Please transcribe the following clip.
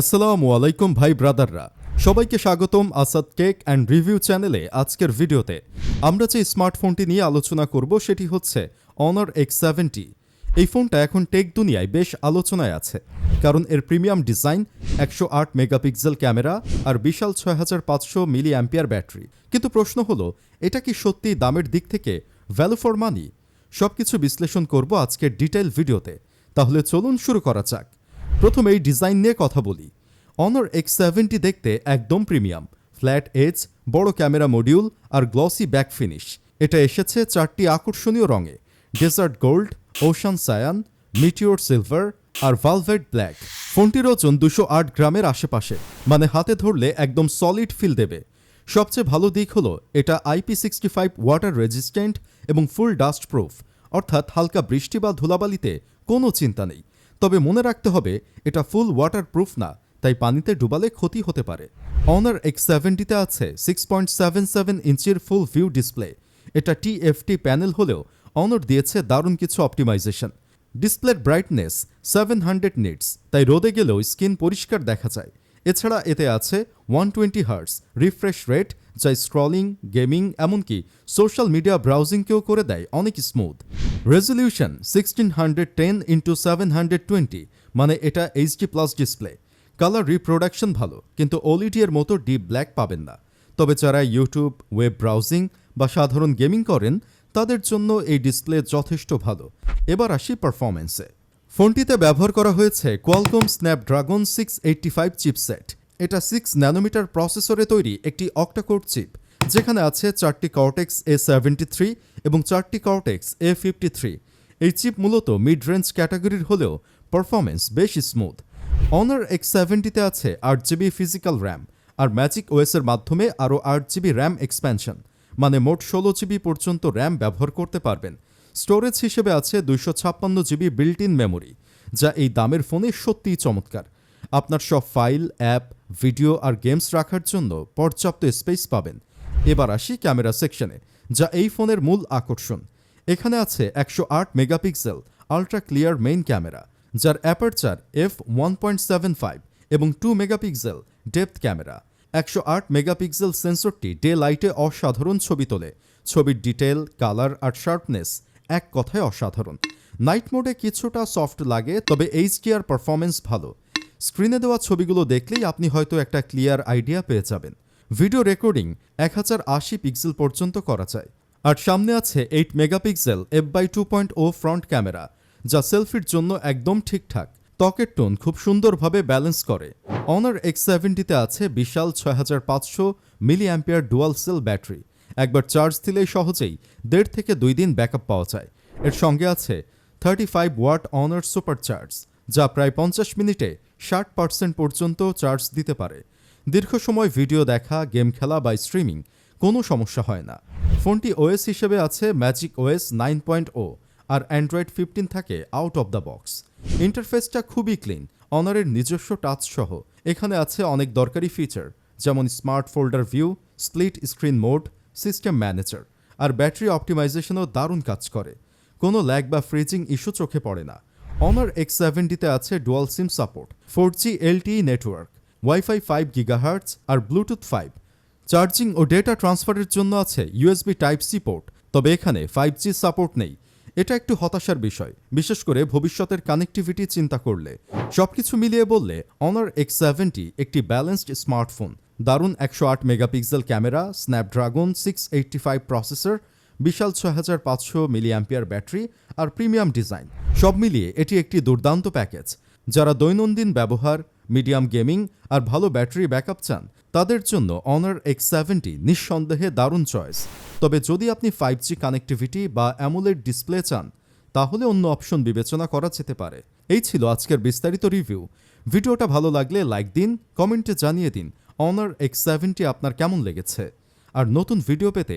আসসালামু আলাইকুম ভাই ব্রাদাররা। সবাইকে স্বাগতম আসাদ কেক অ্যান্ড রিভিউ চ্যানেলে আজকের ভিডিওতে। আমরা যে স্মার্টফোনটি নিয়ে আলোচনা করব সেটি হচ্ছে অনার এক্স সেভেন্টি এই ফোনটা এখন টেক দুনিয়ায় বেশ আলোচনায় আছে। কারণ এর প্রিমিয়াম ডিজাইন একশো আট মেগাপিক্সেল ক্যামেরা আর বিশাল ছয় হাজার পাঁচশো মিলি অ্যাম্পিয়ার ব্যাটারি। কিন্তু প্রশ্ন হলো, এটা কি সত্যি দামের দিক থেকে ভ্যালু ফর মানি সবকিছু বিশ্লেষণ করব আজকের ডিটেল ভিডিওতে। তাহলে চলুন শুরু করা যাক। প্রথমে এই ডিজাইন নিয়ে কথা বলি। অনর এক্স সেভেন্টি দেখতে একদম প্রিমিয়াম। ফ্ল্যাট এজ বড় ক্যামেরা মডিউল আর গ্লসি ব্যাক ফিনিশ এটা এসেছে চারটি আকর্ষণীয় রঙে। Desert gold ocean cyan meteor silver আর ভালভেট ব্ল্যাক ফোনটির ওজন দুশো আট গ্রামের আশেপাশে। মানে হাতে ধরলে একদম সলিড ফিল দেবে। সবচেয়ে ভালো দিক হলো, এটা IP sixty five water resistant এবং ফুল ডাস্ট প্রুফ অর্থাৎ হালকা বৃষ্টি বা ধুলাবালিতে কোনো চিন্তা নেই। তবে মনে রাখতে হবে, এটা ফুল ওয়াটার প্রুফ না, তাই পানিতে ডুবালে ক্ষতি হতে পারে। অনার এক্স সেভেন্টিতে আছে সিক্স পয়েন্ট সেভেন সেভেন ইঞ্চির ফুল ভিউ ডিসপ্লে এটা টিএফটি প্যানেল হলেও অনর দিয়েছে দারুণ কিছু অপটিমাইজেশন ডিসপ্লের ব্রাইটনেস সেভেন হান্ড্রেড নিটস তাই রোদে গেলেও স্কিন পরিষ্কার দেখা যায়। এছাড়া এতে আছে one twenty hertz refresh rate যা স্ক্রলিং গেমিং এমনকি সোশ্যাল মিডিয়া ব্রাউজিংকেও করে দেয়, অনেক smooth resolution sixteen hundred ten into seven hundred twenty মানে এটা HD plus display colour reproduction ভালো, কিন্তু ওলিডি এর মতো ডিপ ব্ল্যাক পাবেন না। তবে যারা ইউটিউব ওয়েব ব্রাউজিং বা সাধারণ গেমিং করেন, তাদের জন্য এই ডিসপ্লে যথেষ্ট ভালো। এবার আসি পারফরমেন্সে ফোনটিতে ব্যবহার করা হয়েছে Qualcomm Snapdragon six eighty five chipset এটা সিক্স ন্যানোমিটার প্রসেসরে তৈরি একটি অক্টাকোর চিপ যেখানে আছে চারটি কর্টেক্স এ সেভেন্টি থ্রি এবং চারটি কর্টেক্স এ ফিফটি থ্রি এই চিপ মূলত মিড রেঞ্জ ক্যাটাগরির হলেও পারফরমেন্স বেশ স্মুথ অনার এক্স সেভেন্টিতে আছে আট জিবি ফিজিক্যাল র্যাম আর ম্যাজিক ওয়েসের মাধ্যমে আরও আট জিবি র্যাম এক্সপ্যানশন মানে মোট ষোলো জিবি পর্যন্ত র্যাম ব্যবহার করতে পারবেন। স্টোরেজ হিসেবে আছে দুইশো ছাপ্পান্ন জিবি বিল্ট ইন মেমোরি যা এই দামের ফোনে সত্যিই চমৎকার। আপনার সব ফাইল, অ্যাপ, ভিডিও আর গেমস রাখার জন্য পর্যাপ্ত স্পেস পাবেন। এবার আসি ক্যামেরা সেকশনে, যা এই ফোনের মূল আকর্ষণ। এখানে আছে একশো আট megapixel ultra clear main camera, যার aperture f one point seven five এবং টু মেগাপিক্সেল ডেপথ ক্যামেরা। একশো আট মেগাপিক্সেল সেন্সরটি ডে লাইটে অসাধারণ ছবি তোলে। ছবির ডিটেল কালার আর শার্পনেস এক কথায় অসাধারণ। নাইট মোডে কিছুটা সফট লাগে, তবে এইচডিআর পারফরমেন্স ভালো। স্ক্রিনে দেওয়া ছবিগুলো দেখলেই আপনি হয়তো একটা ক্লিয়ার আইডিয়া পেয়ে যাবেন। ভিডিও রেকর্ডিং এক আশি পিক্সেল পর্যন্ত করা যায়। আর সামনে আছে eight megapixel f by two point o front camera, যা সেলফির জন্য একদম ঠিকঠাক। ত্বকের টোন খুব সুন্দরভাবে ব্যালেন্স করে। অনার এক্স সেভেন্টিতে আছে বিশাল ছয় হাজার পাঁচশো মিলি অ্যাম্পিয়ার ডুয়াল সেল ব্যাটারি। একবার চার্জ দিলেই সহজেই দেড় থেকে দুই দিন ব্যাকআপ পাওয়া যায়। এর সঙ্গে আছে thirty five watt Honor super charge যা প্রায় পঞ্চাশ মিনিটে ষাট পার্সেন্ট পর্যন্ত চার্জ দিতে পারে। দীর্ঘ সময় ভিডিও দেখা গেম খেলা বা স্ট্রিমিং কোনো সমস্যা হয় না। ফোনটি ওএস হিসেবে আছে magic OS nine point o আর অ্যান্ড্রয়েড ফিফটিন থাকে আউট অফ দ্য বক্স ইন্টারফেসটা খুবই ক্লিন অনারের নিজস্ব টাচ সহ এখানে আছে অনেক দরকারি ফিচার যেমন smart folder view split screen mode system manager আর ব্যাটারি অপটিমাইজেশনও দারুণ কাজ করে। কোনো ল্যাগ বা ফ্রিজিং ইস্যু চোখে পড়ে না। অনার এক্স সেভেন্টিতে আছে dual SIM support four G LTE network wifi five gigahertz আর ব্লুটুথ ফাইভ চার্জিং ও ডেটা ট্রান্সফারের জন্য আছে ইউএসবি টাইপ সি পোর্ট তবে এখানে ফাইভ জি সাপোর্ট নেই। এটা একটু হতাশার বিষয়, বিশেষ করে ভবিষ্যতের কানেক্টিভিটি চিন্তা করলে। সবকিছু মিলিয়ে বললে অনার এক্স সেভেন্টি একটি ব্যালেন্সড স্মার্টফোন দারুণ একশো আট megapixel camera Snapdragon six eighty five processor বিশাল ছয় হাজার পাঁচশো মিলিয়াম্পিয়ার ব্যাটারি আর প্রিমিয়াম ডিজাইন। সব মিলিয়ে এটি একটি দুর্দান্ত প্যাকেজ। যারা দৈনন্দিন ব্যবহার, মিডিয়াম গেমিং আর ভালো ব্যাটারি ব্যাকআপ চান, তাদের জন্য অনার এক্স সেভেন্টি নিঃসন্দেহে দারুণ চয়েস। তবে যদি আপনি ফাইভ জি কানেক্টিভিটি বা অ্যামোলেড ডিসপ্লে চান, তাহলে অন্য অপশন বিবেচনা করা যেতে পারে। এই ছিল আজকের বিস্তারিত রিভিউ ভিডিওটা ভালো লাগলে লাইক দিন কমেন্টে জানিয়ে দিন অনার এক্স সেভেন্টি আপনার কেমন লেগেছে। আর নতুন ভিডিও পেতে